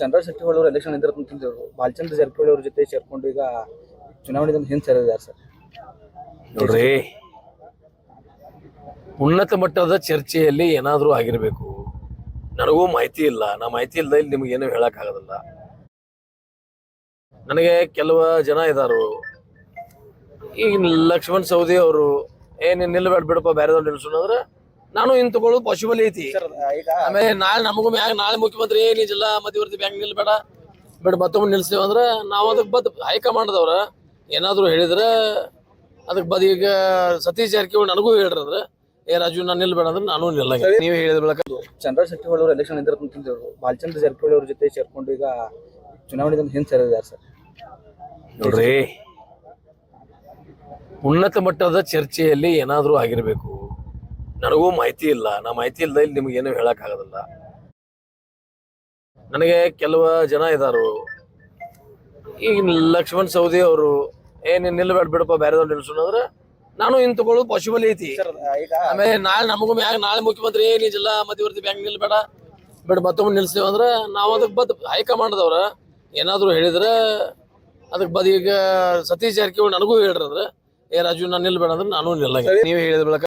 ಚಂದ್ರ ಶೆಟ್ಟಿ ಅವರು ಎಲೆಕ್ಷನ್ ನಿಂತಿರ್ತಂತಂದ್ರು ಬಾಲಚಂದ್ರ ಜಾರಕಿಹೊಳಿ ಅವ್ರ ಜೊತೆ ಸೇರ್ಕೊಂಡು ಈಗ ಚುನಾವಣೆಯಿಂದ ಹಿಂದೆ ಸರಿದಿದ್ದಾರೆ ಸರ್? ನೋಡ್ರಿ, ಉನ್ನತ ಮಟ್ಟದ ಚರ್ಚೆಯಲ್ಲಿ ಏನಾದರೂ ಆಗಿರಬೇಕು. ನನಗೂ ಮಾಹಿತಿ ಇಲ್ಲ. ನಾ ಮಾಹಿತಿ ಇಲ್ಲದೆ ಇಲ್ಲಿ ನಿಮ್ಗೆ ಏನು ಹೇಳಕ್ಕಾಗೋದಿಲ್ಲ ನನಗೆ ಕೆಲವ ಜನ ಇದಾರು. ಈಗ ಲಕ್ಷ್ಮಣ್ ಸೌದಿ ಅವರು ಏನು ನಿಲ್ಬೇಡ ಬಿಡಪ್ಪ ಬೇರೆದವ್ರು ನಿಲ್ಸೋಣ ಅಂದ್ರೆ ನಾನು ಇನ್ ತಗೊಳ್ಳೋದು ಪಾಸಿಬಲ್ ಐತಿ ಆಮೇಲೆ ನಾಳೆ ನಮಗೂ ಮ್ಯಾಗ ನಾಳೆ ಮುಖ್ಯಮಂತ್ರಿ ಏನ್ ಈ ಜಿಲ್ಲಾ ಮಧ್ಯವರ್ತಿ ಬ್ಯಾಂಕ್ ನಿಲ್ಬೇಡ. ಬಿಡ್ ಮತ್ತೊಮ್ಮೆ ನಿಲ್ಸ್ತೇವೆ ಅಂದ್ರೆ ನಾವು ಅದಕ್ಕೆ ಬದ್ ಹೈಕಮಾಂಡ್ದವ್ರ ಏನಾದ್ರು ಹೇಳಿದ್ರೆ ಅದಕ್ಕೆ ಬದ್ ಈಗ ಸತೀಶ್ ಜಾರಕಿಹೊಳಿ ನನಗೂ ಹೇಳ್ರಿ ಅಂದ್ರೆ ಏ ರಾಜು ನಾನು ನಿಲ್ಬೇಡ ಅಂದ್ರೆ ನಾನು ನಿಲ್ಲ ನೀವು ಹೇಳಿದ ಬಳಿಕ ಚಂದ್ರ ಶೆಟ್ಟಿ ಅವರು ಎಲೆಕ್ಷನ್ ನಿಂತಿರ್ತಂತಂದ್ರು ಬಾಲಚಂದ್ರ ಜಾರಕಿಹೊಳಿ ಅವ್ರ ಜೊತೆ ಸೇರ್ಕೊಂಡು ಈಗ ಚುನಾವಣೆಯಿಂದ ಹಿಂದೆ ಸೇರಿದ್ದಾರೆ ಸರ್? ನೋಡ್ರಿ ಉನ್ನತ ಮಟ್ಟದ ಚರ್ಚೆಯಲ್ಲಿ ಏನಾದರೂ ಆಗಿರಬೇಕು. ನನಗೂ ಮಾಹಿತಿ ಇಲ್ಲ. ನಾ ಮಾಹಿತಿ ಇಲ್ಲದೆ ಇಲ್ಲಿ ನಿಮ್ಗೆ ಏನು ಹೇಳಕ್ಕಾಗೋದಿಲ್ಲ ನನಗೆ ಕೆಲವು ಜನ ಇದಾರು. ಈಗ ಲಕ್ಷ್ಮಣ್ ಸೌದಿ ಅವರು ಏ ನೀನ್ ನಿಲ್ಬೇಡ ಬಿಡಪ್ಪ ಬೇರೆದವ್ರು ನಿಲ್ಸೋಣ ಅಂದ್ರೆ ನಾನು ಇನ್ ತಗೊಳ್ಳೋದು ಪಾಸಿಬಲ್ ಐತಿ ಆಮೇಲೆ ನಾಳೆ ನಮಗೂ ಮ್ಯಾಗ ನಾಳೆ ಮುಖ್ಯಮಂತ್ರಿ ಏನ್ ಈ ಜಿಲ್ಲಾ ಮಧ್ಯವರ್ತಿ ಬ್ಯಾಂಕ್ ನಿಲ್ಬೇಡ. ಬಿಡ್ ಮತ್ತೊಮ್ಮೆ ನಿಲ್ಸ್ತೇವೆ ಅಂದ್ರೆ ನಾವು ಅದಕ್ಕೆ ಬದ್ ಹೈಕಮಾಂಡ್ದವ್ರ ಏನಾದ್ರು ಹೇಳಿದ್ರೆ ಅದಕ್ಕೆ ಬದ್ ಈಗ ಸತೀಶ್ ಜಾರಕಿಹೊಳಿ ನನಗೂ ಹೇಳ್ರಿ ಅಂದ್ರೆ ಏ ರಾಜು ನಾನು ನಿಲ್ಬೇಡ ಅಂದ್ರೆ ನಾನು ನಿಲ್ಲ ನೀವು ಹೇಳಿದ